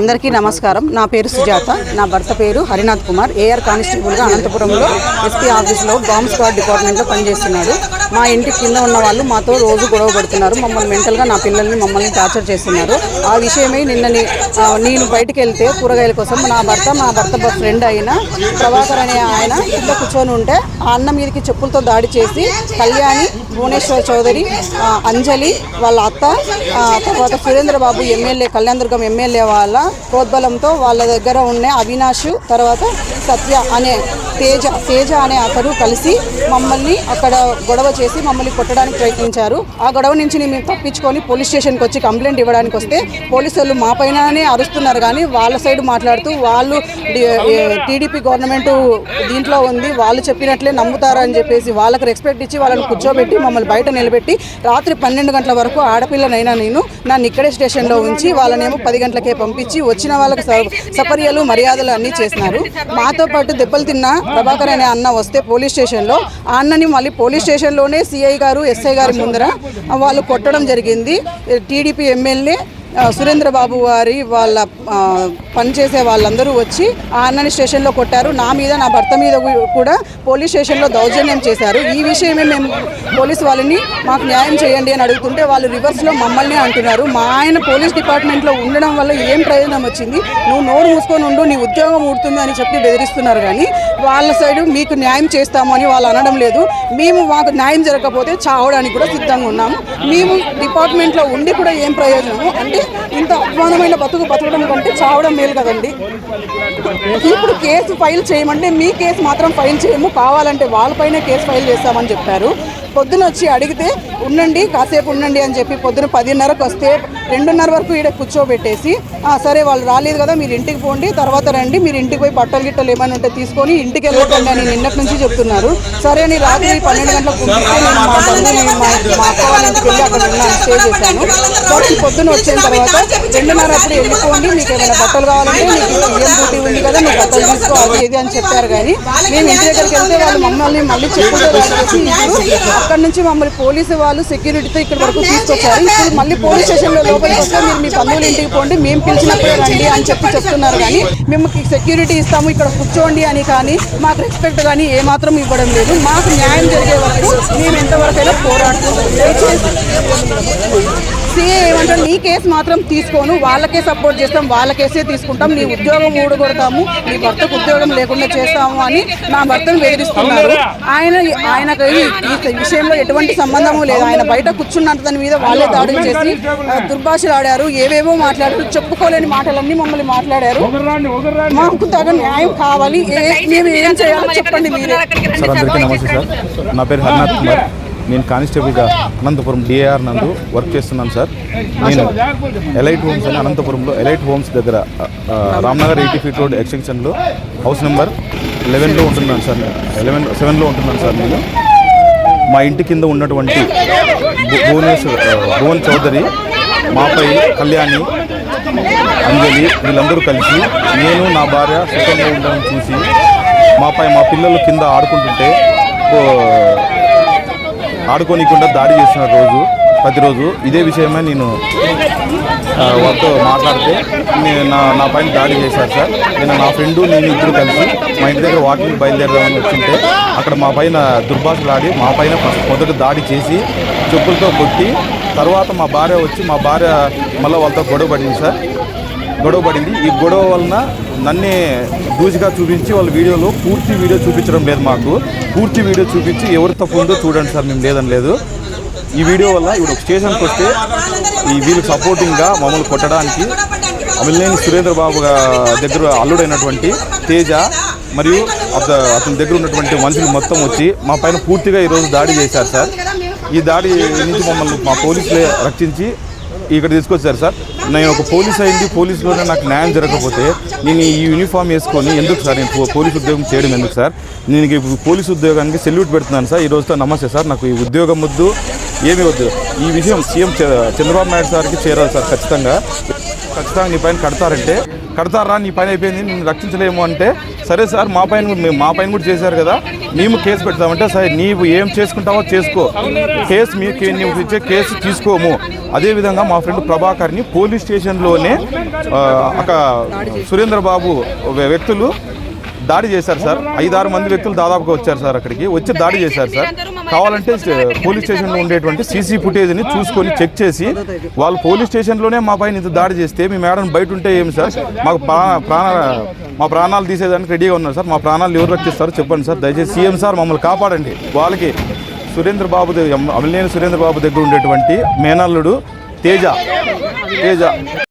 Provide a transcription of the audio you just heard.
అందరికీ నమస్కారం. నా పేరు సుజాత. నా భర్త పేరు హరినాథ్ కుమార్. ఏఆర్ కానిస్టేబుల్గా అనంతపురంలో ఎస్పీ ఆఫీస్లో బాంబ్ స్క్వాడ్ డిపార్ట్మెంట్లో పనిచేస్తున్నాడు. మా ఇంటి కింద ఉన్న వాళ్ళు మాతో రోజు గొడవ పడుతున్నారు. మమ్మల్ని మెంటల్గా నా పిల్లల్ని మమ్మల్ని టార్చర్ చేస్తున్నారు. ఆ విషయమై నిన్న నేను బయటికి వెళ్తే కూరగాయల కోసం నా భర్త మా భర్త ఫ్రెండ్ అయిన ప్రభాకర్ అనే ఆయన కింద కూర్చొని ఉంటే ఆ అన్న మీదకి చెప్పులతో దాడి చేసి కళ్యాణి భువనేశ్వర్ చౌదరి అంజలి వాళ్ళ అత్త తర్వాత సురేంద్ర బాబు ఎమ్మెల్యే కళ్యాణదుర్గం ఎమ్మెల్యే వాళ్ళ ప్రోద్బలంతో వాళ్ళ దగ్గర ఉన్న అవినాష్ తర్వాత సత్య అనే తేజ తేజ అనే అతను కలిసి మమ్మల్ని అక్కడ గొడవ చేసి మమ్మల్ని కొట్టడానికి ప్రయత్నించారు. ఆ గొడవ నుంచి మేము తప్పించుకొని పోలీస్ స్టేషన్కి వచ్చి కంప్లైంట్ ఇవ్వడానికి వస్తే పోలీసు వాళ్ళు మా పైననే అరుస్తున్నారు కానీ వాళ్ళ సైడ్ మాట్లాడుతూ వాళ్ళు టీడీపీ గవర్నమెంట్ దీంట్లో ఉంది వాళ్ళు చెప్పినట్లే నమ్ముతారని అని చెప్పేసి వాళ్ళకి రెస్పెక్ట్ ఇచ్చి వాళ్ళని కూర్చోబెట్టి మమ్మల్ని బయట నిలబెట్టి రాత్రి పన్నెండు గంటల వరకు ఆడపిల్లనైనా నేను నన్ను ఇక్కడే స్టేషన్లో ఉంచి వాళ్ళనేమో పది గంటలకే పంపించి వచ్చిన వాళ్ళకి స- సపర్యలు మర్యాదలు అన్నీ చేసినారు. మాతో పాటు దెబ్బలు తిన్న ప్రభాకర్ అనే అన్న వస్తే పోలీస్ స్టేషన్లో ఆ అన్నని మళ్ళీ పోలీస్ స్టేషన్లోనే సిఐ గారు ఎస్ఐ గారి ముందర వాళ్ళు కొట్టడం జరిగింది. టీడీపీ ఎమ్మెల్యే సురేంద్రబాబు వారి వాళ్ళ పనిచేసే వాళ్ళందరూ వచ్చి ఆ అన్నని స్టేషన్లో కొట్టారు. నా మీద నా భర్త మీద కూడా పోలీస్ స్టేషన్లో దౌర్జన్యం చేశారు. ఈ విషయమే మేము పోలీస్ వాళ్ళని మాకు న్యాయం చేయండి అని అడుగుతుంటే వాళ్ళు రివర్స్లో మమ్మల్ని అంటున్నారు. మా ఆయన పోలీస్ డిపార్ట్మెంట్లో ఉండడం వల్ల ఏం ప్రయోజనం వచ్చింది? నువ్వు నోరు మూసుకొని ఉండు నీ ఉద్యోగం ఊడుతుంది అని చెప్పి బెదిరిస్తున్నారు కానీ వాళ్ళ సైడు మీకు న్యాయం చేస్తాము అని వాళ్ళు అనడం లేదు. మేము మాకు న్యాయం జరగకపోతే చావడానికి కూడా సిద్ధంగా ఉన్నాము. మేము డిపార్ట్మెంట్లో ఉండి కూడా ఏం ప్రయోజనము? అంటే ఇంత అవమానమైన బతుకు బతకడం కంటే చావడం మేలు కదండి. ఇప్పుడు కేసు ఫైల్ చేయమంటే మీ కేసు మాత్రం ఫైల్ చేయము. కావాలంటే వాళ్ళపైనే కేసు ఫైల్ చేస్తామని చెప్పారు. పొద్దున వచ్చి అడిగితే ఉండండి కాసేపు ఉండండి అని చెప్పి పొద్దున పదిన్నరకు వస్తే రెండున్నర వరకు ఈడ కూర్చోబెట్టేసి "ఆ, సరే వాళ్ళు రాలేదు కదా మీరు ఇంటికి పోండి తర్వాత రండి మీరు ఇంటికి పోయి బట్టలు గిట్టలు ఏమైనా ఉంటే తీసుకొని ఇంటికి వెళ్ళకండి అని నిన్నటి నుంచి చెప్తున్నారు. సరే అని రాత్రి పన్నెండు గంటలకు నేను మా అక్క వాళ్ళ ఇంటికి వెళ్ళి అక్కడ ఉన్నాను స్టే చేశాను. సరే పొద్దున వచ్చిన తర్వాత రెండున్నర అప్పుడు వెళ్ళిపోండి మీకు ఏమైనా బట్టలు కావాలంటే మీకు ఏం డ్యూటీ ఉంది కదా మీరు బట్టలు తీసుకో అది ఇది అని చెప్పారు కానీ మేము ఇంటి దగ్గరికి వెళ్తే వాళ్ళు మమ్మల్ని మళ్ళీ రాసేసి ఇప్పుడు అక్కడ నుంచి మమ్మల్ని పోలీసు వాళ్ళు సెక్యూరిటీతో ఇక్కడ వరకు తీసుకొచ్చారు. ఇప్పుడు మళ్ళీ పోలీస్ స్టేషన్లో లోపలికి వస్తే మీరు మీ బంధువుల ఇంటికి పోండి. మేము పిలిచినప్పుడే రండి అని చెప్పి చెప్తున్నారు కానీ మేము సెక్యూరిటీ ఇస్తాము. ఇక్కడ కూర్చోండి అని కానీ మాకు రెస్పెక్ట్ కానీ ఏమాత్రం ఇవ్వడం లేదు. మాకు న్యాయం జరిగే వరకు మేము ఎంతవరకైనా పోరాడుతున్నాం సీఏ ఏమంటారు నీ కేసు మాత్రం తీసుకోను వాళ్ళకే సపోర్ట్ చేస్తాం వాళ్ళ కేసే తీసుకుంటాం నీ ఉద్యోగం ఊడగొడతాము నీ భర్తకు ఉద్యోగం లేకుండా చేస్తాము అని నా భర్తను బెదిరిస్తున్నారు ఆయన ఆయనకు ఈ విషయంలో ఎటువంటి సంబంధము లేదు. ఆయన బయట కూర్చున్నంత దాని మీద వాళ్ళే దాడులు చేసి దుర్భాషలు ఆడారు ఏవేవో మాట్లాడారు చెప్పుకోలేని మాటలన్నీ మమ్మల్ని మాట్లాడారు. మాకు తగ్గ న్యాయం కావాలి ఏ- మేము ఏం చేయాలో చెప్పండి మీరే. సార్ అందరికీ నమస్తే సార్. నా పేరు హరినాథ్ కుమార్. నేను కానిస్టేబుల్గా అనంతపురం డిఏఆర్ నందు వర్క్ చేస్తున్నాను సార్. నేను ఎలైట్ హోమ్స్ అని అనంతపురంలో ఎలైట్ హోమ్స్ దగ్గర రామ్నగర్ ఎయిటీ ఫీట్ రోడ్ ఎక్స్టెన్షన్లో హౌస్ నెంబర్ లెవెన్లో ఉంటున్నాను సార్ లెవెన్ సెవెన్లో ఉంటున్నాను సార్ నేను. మా ఇంటి కింద ఉన్నటువంటి భువనేశ్వర్ భువన్ చౌదరి మాపై కళ్యాణి అంజలి వీళ్ళందరూ కలిసి నేను నా భార్య సుఖంగా ఉండడం చూసి మాపై మా పిల్లలు కింద ఆడుకుంటుంటే ఆడుకోనికుండా దాడి చేసిన రోజు ప్రతిరోజు ఇదే విషయమై నేను వాళ్ళతో మాట్లాడితే నేను నా నా పైన దాడి చేశారు సార్. నేను నా ఫ్రెండు నేను ఇద్దరు కలిసి మా ఇంటి దగ్గర వాకింగ్ బయలుదేరదామని వచ్చింటే అక్కడ మా పైన దుర్భాషలాడి మా పైన మొదట దాడి చేసి చెప్పులతో కొట్టి తర్వాత మా భార్య వచ్చి మా భార్య మళ్ళీ వాళ్ళతో గొడవ పడింది సార్. గొడవ పడింది. ఈ గొడవ వలన నన్నే దూజిగా చూపించి వాళ్ళ వీడియోలో పూర్తి వీడియో చూపించడం లేదు మాకు. పూర్తి వీడియో చూపించి ఎవరి తప్పు ఉందో చూడండి సార్ మేము లేదని లేదు. ఈ వీడియో వల్ల ఇప్పుడు స్టేషన్కి వస్తే ఈ వీళ్ళు సపోర్టింగ్గా మమ్మల్ని కొట్టడానికి అమిలినేని సురేంద్ర బాబు దగ్గర అల్లుడైనటువంటి తేజ మరియు అతని దగ్గర ఉన్నటువంటి మనుషులు మొత్తం వచ్చి మా పైన పూర్తిగా ఈరోజు దాడి చేశారు సార్. ఈ దాడి నుంచి మమ్మల్ని మా పోలీసులే రక్షించి ఇక్కడ తీసుకొచ్చారు సార్. నేను ఒక పోలీస్ అయింది పోలీసులోనే నాకు న్యాయం జరగకపోతే నేను ఈ యూనిఫామ్ వేసుకొని ఎందుకు సార్ నేను పో- పోలీస్ ఉద్యోగం చేయడం ఎందుకు సార్? నేను ఇప్పుడు పోలీస్ ఉద్యోగానికి సెల్యూట్ పెడుతున్నాను సార్. ఈ రోజుతో నమస్తే సార్. నాకు ఈ ఉద్యోగం వద్దు ఏమీ వద్దు. ఈ విషయం సీఎం చంద్రబాబు నాయుడు సార్కి చేరాలి సార్ ఖచ్చితంగా. ఖచ్చితంగా నీ పైన కడతారంటే కడతారా? నీ పని అయిపోయింది నేను రక్షించలేము అంటే సరే సార్ మా పైన మా పైన కూడా చేశారు కదా మేము కేసు పెడతామంటే సరే నీవు ఏం చేసుకుంటావో చేసుకో. కేసు మీకు నీవు ఇచ్చే కేసు తీసుకోము. అదేవిధంగా మా ఫ్రెండ్ ప్రభాకర్ని పోలీస్ స్టేషన్లోనే ఒక సురేంద్రబాబు సురేంద్ర బాబు వ్యక్తులు దాడి చేశారు సార్. ఐదారు మంది వ్యక్తులు దాదాపుగా వచ్చారు సార్ అక్కడికి. వచ్చి దాడి చేశారు సార్. కావాలంటే పోలీస్ స్టేషన్లో ఉండేటువంటి సీసీ ఫుటేజ్ని చూసుకొని చెక్ చేసి వాళ్ళు పోలీస్ స్టేషన్లోనే మా పైన ఇంత దాడి చేస్తే మీ మేడం బయట ఉంటే ఏమి సార్? మాకు ప్రాణ ప్రాణ మా ప్రాణాలు తీసేదానికి రెడీగా ఉన్నారు సార్. మా ప్రాణాలు ఎవరు రక్షిస్తారో చెప్పండి సార్. దయచేసి సీఎం సార్ మమ్మల్ని కాపాడండి. వాళ్ళకి సురేంద్ర బాబు దగ్గర సురేంద్ర బాబు దగ్గర ఉండేటువంటి మేనల్లుడు తేజ. తేజ.